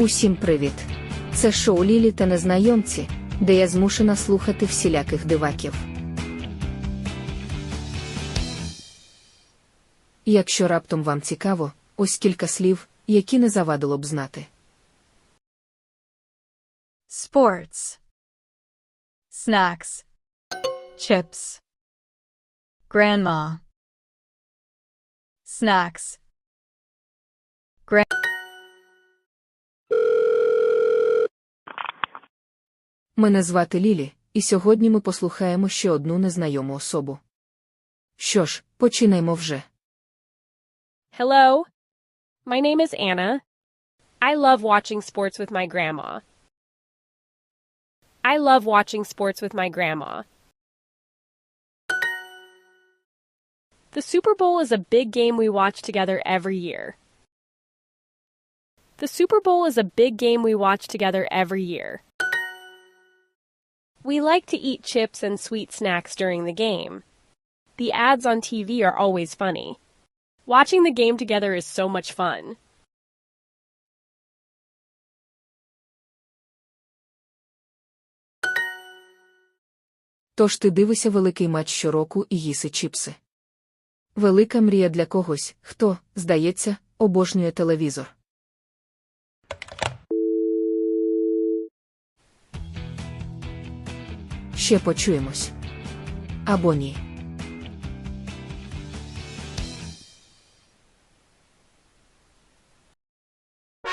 Усім привіт! Це шоу Лілі та незнайомці, де я змушена слухати всіляких диваків. Якщо раптом вам цікаво, ось кілька слів, які не завадило б знати. sports, snacks, chips, grandma, snacks, Мене звати Лілі, і сьогодні ми послухаємо ще одну незнайому особу. Що ж, починаймо вже. Hello. My name is Anna. I love watching sports with my grandma. I love watching sports with my grandma. The Super Bowl is a big game we watch together every year. The Super Bowl is a big game we watch together every year. We like to eat chips and sweet snacks during the game. The ads on TV are always funny. Watching the game together is so much fun. Тож ти дивишся великий матч щороку і їси чіпси. Велика мрія для когось, хто, здається, обожнює телевізор. Ще почуємось. Або ні.